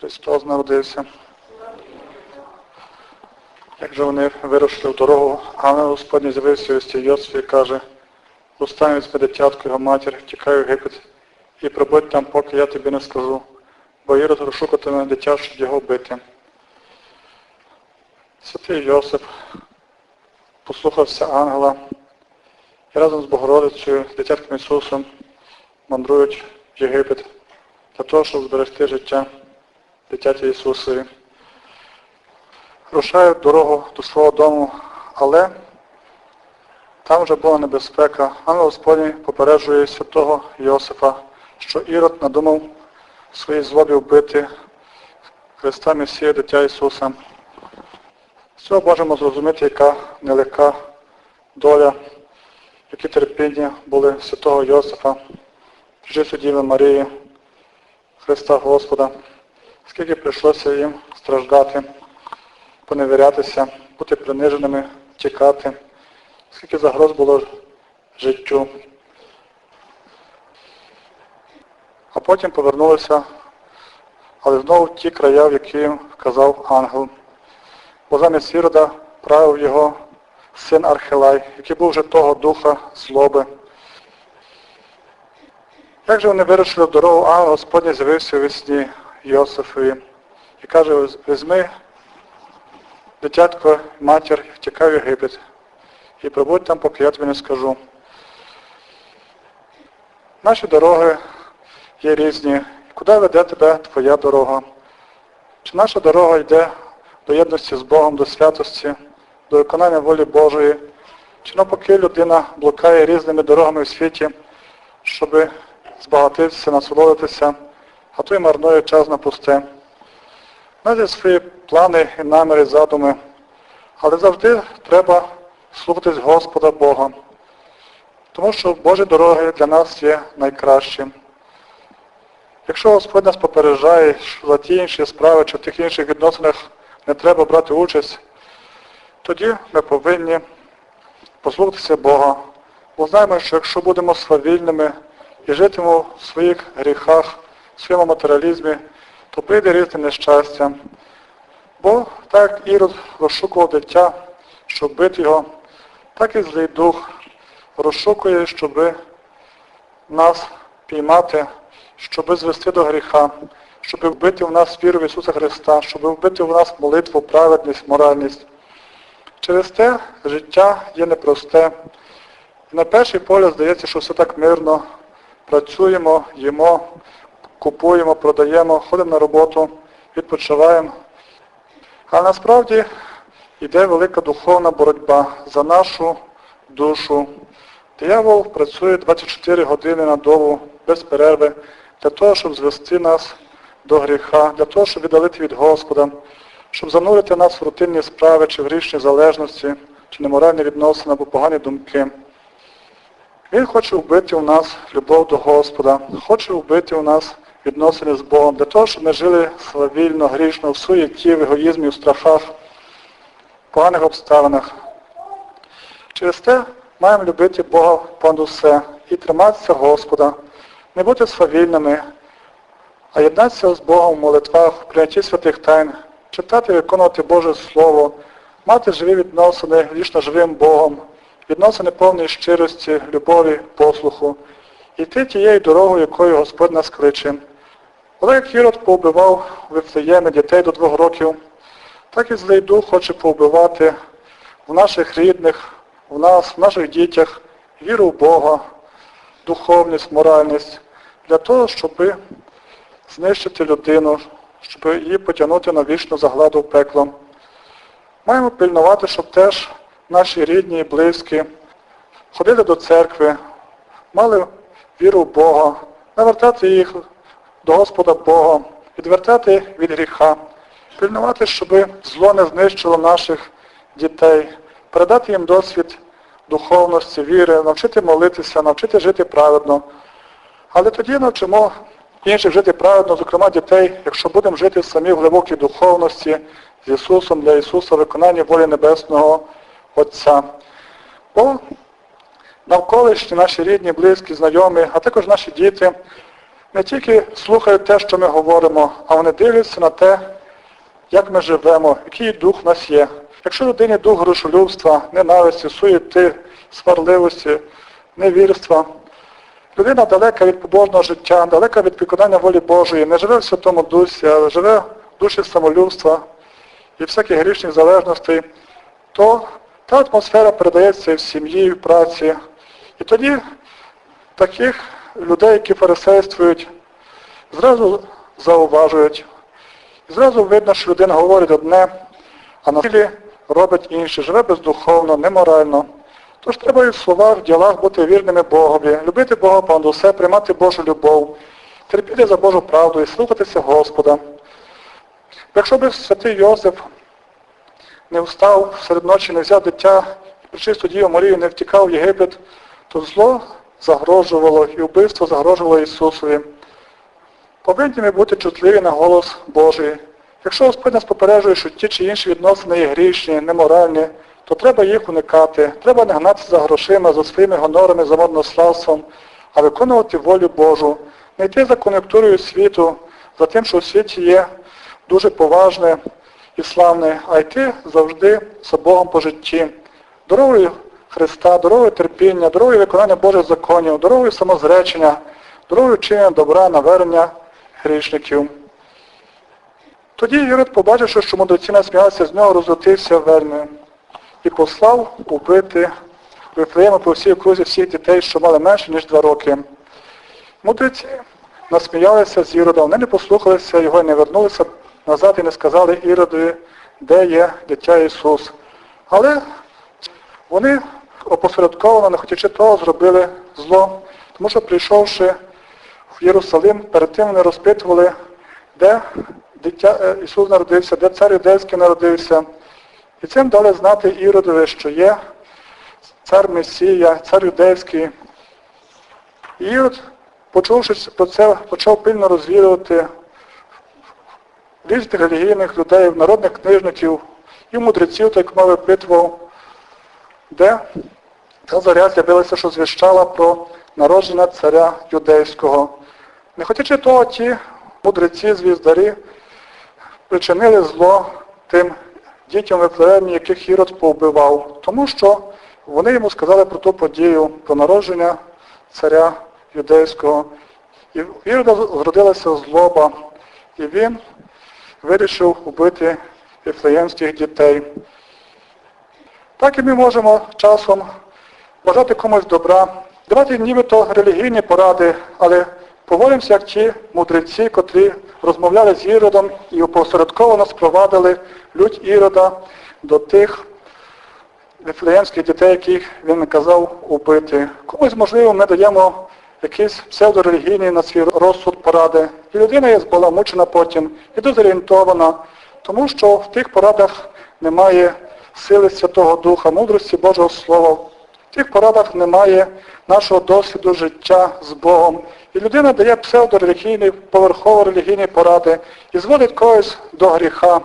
Христос народився. Як же вони вирушили в дорогу, ангел Господній з'явився ось Йосифі і каже, устань візьми дитятко його матір, втікай в Єгипет і пробудь там, поки я тобі не скажу, бо Ірод розшукатиме дитя, щоб його вбити. Святий Йосип послухався ангела і разом з Богородицею, з дитятком Ісусом мандрують в Єгипет для того, щоб зберегти життя дитяті Ісусові. Рушають дорогу до свого дому, але там вже була небезпека. Ангел Господній попереджує святого Йосифа, що Ірод надумав в своїй злобі вбити Христа Месія, дитя Ісуса. З цього можемо зрозуміти, яка нелегка доля, які терпіння були святого Йосифа, життя Діви Марії, Христа Господа, скільки прийшлося їм страждати, поневірятися, бути приниженими, тікати, скільки загроз було життю. А потім повернулися, але знову в ті края, в які їм вказав ангел. Бо замість Ірода правив його син Архилай, який був вже того духа злоби. Як же вони вирушили в дорогу, ангел Господній з'явився у весні Йосифові і каже, візьми дитятко, матір, втікай в Єгипет. І пробудь там, поки я тобі не скажу. Наші дороги є різні. Куди веде тебе твоя дорога? Чи наша дорога йде до єдності з Богом, до святості, до виконання волі Божої? Чи навпаки людина блукає різними дорогами в світі, щоб збагатитися, насолодитися, а то й марнує час на пусте? Є свої плани і наміри, задуми, але завжди треба слухатись Господа Бога, тому що Божі дороги для нас є найкращі. Якщо Господь нас попереджає, що за ті інші справи чи в тих інших відносинах не треба брати участь, тоді ми повинні послухатися Бога. Бо знаємо, що якщо будемо свавільними і житимемо в своїх гріхах, в своєму матеріалізмі, то прийде різне нещастя. Бо так Ірод розшукував дитя, щоб бити його, так і злий дух розшукує, щоб нас піймати, щоб звести до гріха, щоб вбити в нас віру в Ісуса Христа, щоб вбити в нас молитву, праведність, моральність. Через те життя є непросте. На перший погляд здається, що все так мирно. Працюємо, їмо, купуємо, продаємо, ходимо на роботу, відпочиваємо. А насправді йде велика духовна боротьба за нашу душу. Диявол працює 24 години на добу, без перерви, для того, щоб звести нас до гріха, для того, щоб віддалити від Господа, щоб занурити нас в рутинні справи, чи в грішні залежності, чи неморальні відносини або погані думки. Він хоче вбити у нас любов до Господа, хоче вбити у нас відносини з Богом, для того, щоб ми жили славільно, грішно, в суєті, в егоїзмі, в страхах, в поганих обставинах. Через те маємо любити Бога понад усе і триматися Господа, не бути свавільними, а єднатися з Богом в молитвах, в прийнятті святих тайн, читати і виконувати Боже Слово, мати живі відносини вічно живим Богом, відносини повної щирості, любові, послуху, йти тією дорогою, якою Господь нас кличе. Коли як Ірод повбивав у Вифлеємі дітей до двох років, так і злий дух хоче повбивати в наших рідних, в нас, в наших дітях віру в Бога, духовність, моральність, для того, щоб знищити людину, щоб її потягнути на вічну загладу в пекло. Маємо пильнувати, щоб теж наші рідні і близькі ходили до церкви, мали віру в Бога, навертати їх до Господа Бога, відвертати від гріха, пильнувати, щоб зло не знищило наших дітей, передати їм досвід духовності, віри, навчити молитися, навчити жити праведно. Але тоді навчимо інших жити праведно, зокрема дітей, якщо будемо жити самі в глибокій духовності з Ісусом для Ісуса, виконання волі Небесного Отця. Бо навколишні наші рідні, близькі, знайомі, а також наші діти не тільки слухають те, що ми говоримо, а вони дивляться на те, як ми живемо, який дух в нас є. Якщо людині дух грошолюбства, ненависті, суєти, сварливості, невірства, людина далека від побожного життя, далека від виконання волі Божої, не живе в Святому Дусі, а живе в душі самолюбства і всяких грішних залежностей, то та атмосфера передається і в сім'ї, і в праці. І тоді таких людей, які фарисействують, зразу зауважують. І зразу видно, що людина говорить одне, а на ділі робить інше, живе бездуховно, неморально. Тож треба і в словах, в ділах бути вірними Богові, любити Бога понад усе, приймати Божу любов, терпіти за Божу правду і слухатися Господа. Якщо б святий Йосиф не встав серед ночі, не взяв дитя і причисту Дію Марію, не втікав в Єгипет, то зло загрожувало і вбивство загрожувало Ісусові. Повинні ми бути чутливі на голос Божий. Якщо Господь нас попереджує, що ті чи інші відносини є грішні, неморальні, то треба їх уникати. Треба не гнатися за грошима, за своїми гонорами, за моднославством, а виконувати волю Божу. Не йти за кон'юнктурою світу, за тим, що в світі є дуже поважне і славне, а йти завжди за Богом по житті. Дорогою Христа, дорогою терпіння, дорогою виконання Божих законів, дорогою самозречення, дорогою вчинення добра, навернення грішників. Тоді Ірод, побачивши, що мудреці насміялися з нього, розлютився вельми і послав убити Вифлеєма по всій окрузі всіх дітей, що мали менше, ніж два роки. Мудреці насміялися з Ірода, вони не послухалися його і не вернулися назад і не сказали Іродові, де є дитя Ісус. Але вони опосередковано, не хотячи того, зробили зло, тому що прийшовши в Єрусалим, перед тим вони розпитували, де дитя е, Ісус народився, де цар юдейський народився. І цим дали знати Іродові, що є цар Месія, цар юдейський. І Ірод, почувши про це, почав пильно розвідувати різних релігійних людей, народних книжників і мудреців, так мов випитував, де та заря з'явилася, що звіщала про народження царя юдейського. Не хотячи того, ті мудреці, звіздарі, причинили зло тим дітям Вифлеємі, яких Ірод повбивав, тому що вони йому сказали про ту подію, про народження царя юдейського. І в Ірода зродилася злоба, і він вирішив убити віфлеємських дітей. Так і ми можемо часом бажати комусь добра, давати нібито релігійні поради, але поводимося як ті мудреці, котрі розмовляли з Іродом і опосередковано спровадили людь Ірода до тих вифлеємських дітей, яких він наказав убити. Комусь, можливо, ми даємо якісь псевдорелігійні на свій розсуд поради. І людина є збаламучена потім, і дезорієнтована, тому що в тих порадах немає сили Святого Духа, мудрості Божого Слова. В тих порадах немає нашого досвіду життя з Богом. І людина дає псевдорелігійні, поверхово релігійні поради і зводить когось до гріха,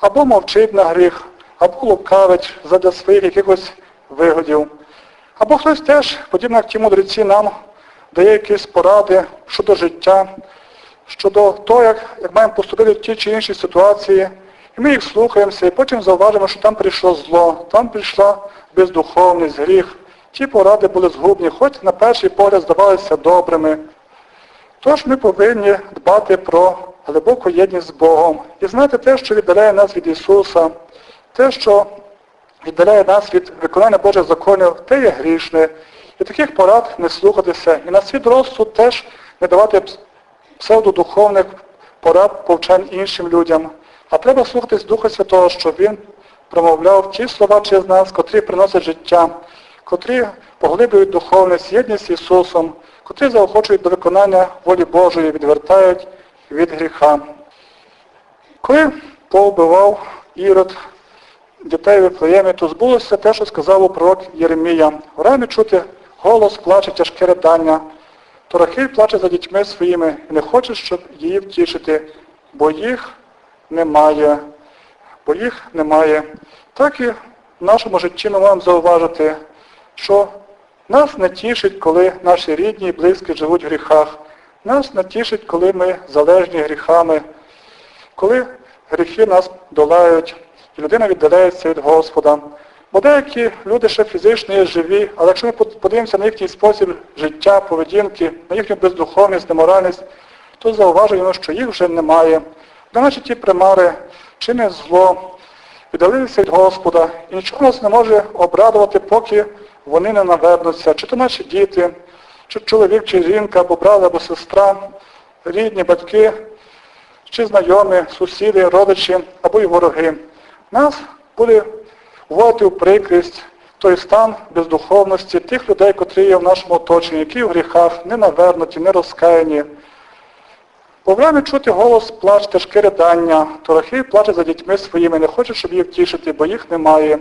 або мовчить на гріх, або лукавить задля своїх якихось вигодів. Або хтось теж, подібно як ті мудреці, нам дає якісь поради щодо життя, щодо того, як, як маємо поступити в ті чи інші ситуації. І ми їх слухаємося, і потім зауважимо, що там прийшло зло, там прийшла бездуховність, гріх. Ті поради були згубні, хоч на перший погляд здавалися добрими. Тож ми повинні дбати про глибоку єдність з Богом і знати те, що віддаляє нас від Ісуса, те, що віддаляє нас від виконання Божих законів, те є грішне. І таких порад не слухатися. І на свій розсуд теж не давати псевдодуховних порад повчань іншим людям. А треба слухатись Духа Святого, щоб Він промовляв ті слова через нас, котрі приносять життя, котрі поглиблюють духовність, єдність з Ісусом, котрі заохочують до виконання волі Божої, відвертають від гріха. Коли повбивав Ірод дітей Вифлеємі, то збулося те, що сказав у пророк Єремія. В рамі чути голос плаче тяжке ридання. То Рахиль плаче за дітьми своїми і не хоче, щоб її втішити, бо їх немає. Бо їх немає. Так і в нашому житті ми маємо зауважити, що нас не тішить, коли наші рідні і близькі живуть в гріхах. Нас натішить, коли ми залежні гріхами, коли гріхи нас долають, і людина віддаляється від Господа. Бо деякі люди ще фізично є живі, але якщо ми подивимося на їхній спосіб життя, поведінки, на їхню бездуховність, неморальність, то зауважуємо, що їх вже немає. Наче ті примари чинять зло, віддалилися від Господа, і нічого нас не може обрадувати, поки вони не навернуться, чи то наші діти, чи чоловік, чи жінка, або брат, або сестра, рідні, батьки, чи знайомі, сусіди, родичі, або й вороги. Нас буде вводити у прикрість той стан бездуховності тих людей, котрі є в нашому оточенні, які в гріхах, не навернуті, не розкаяні. Проблеми чути голос, плач, тяжке ридання, Торохи плаче за дітьми своїми, не хоче, щоб їх втішити, бо їх немає.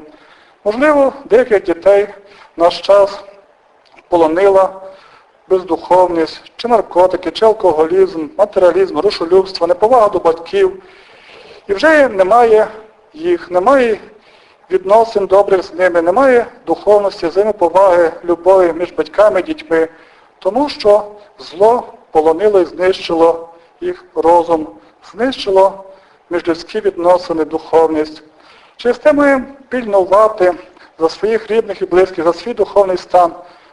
Можливо, деяких дітей наш час полонила бездуховність, чи наркотики, чи алкоголізм, матеріалізм, рушолюбство, неповага до батьків. І вже немає їх, немає відносин добрих з ними, немає духовності, взаємоповаги, любові між батьками і дітьми, тому що зло полонило і знищило їх розум, знищило міжлюдські відносини, духовність. Через те ми пільнувати за своїх рідних і близьких, за свій духовний стан,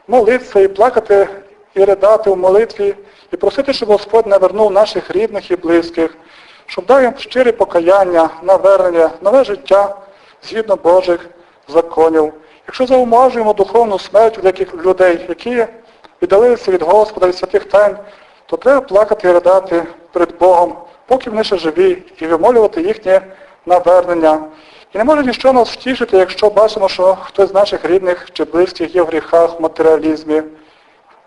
молитися і плакати і ридати в молитві, і просити, щоб Господь навернув наших рідних і близьких, щоб дав їм щире покаяння, навернення, нове життя згідно Божих законів. Якщо заумажуємо духовну смерть у деяких людей, які віддалилися від Господа, від святих тайн, то треба плакати і ридати перед Богом, поки вони ще живі, і вимолювати їхнє навернення. І не може нічого нас втішити, якщо бачимо, що хтось з наших рідних чи близьких є в гріхах, в матеріалізмі.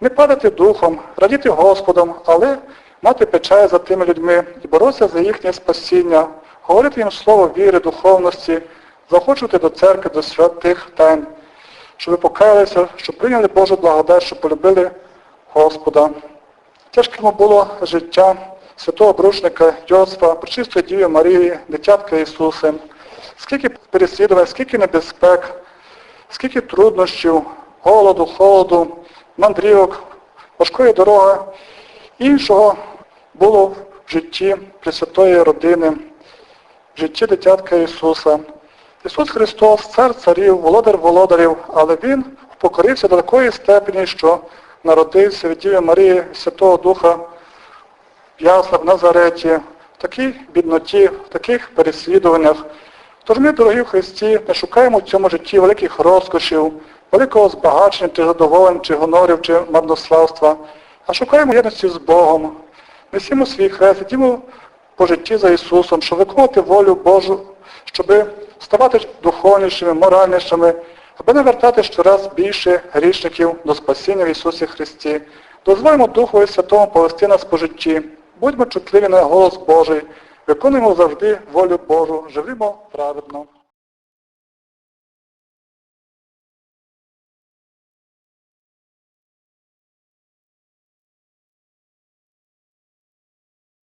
Не падати духом, радіти Господом, але мати печаль за тими людьми і боротися за їхнє спасіння, говорити їм слово віри, духовності, захочувати до церкви, до святих тайн, щоб покаялися, щоб прийняли Божу благодать, щоб полюбили Господа. Тяжким було життя святого брушника Йосифа, причистої Діви Марії, дитятка Ісуса. Скільки переслідувань, скільки небезпек, скільки труднощів, голоду, холоду, мандрівок, важкої дороги, іншого було в житті Пресвятої родини, в житті дитятка Ісуса. Ісус Христос, цар царів, володар володарів, але Він покорився до такої степені, що народився від Діви Марії Святого Духа в яслах в Назареті, в такій бідноті, в таких переслідуваннях. Тож ми, дорогі в Христі, не шукаємо в цьому житті великих розкошів, великого збагачення, чи задоволень, чи гонорів, чи марнославства, а шукаємо єдності з Богом. Несімо свій хрест, ідімо по житті за Ісусом, щоб виконувати волю Божу, щоб ставати духовнішими, моральнішими, аби навертати щораз більше грішників до спасіння в Ісусі Христі. Дозволимо і Святому повести нас по житті. Будьмо чутливі на голос Божий, виконуємо завжди волю Божу, живімо праведно.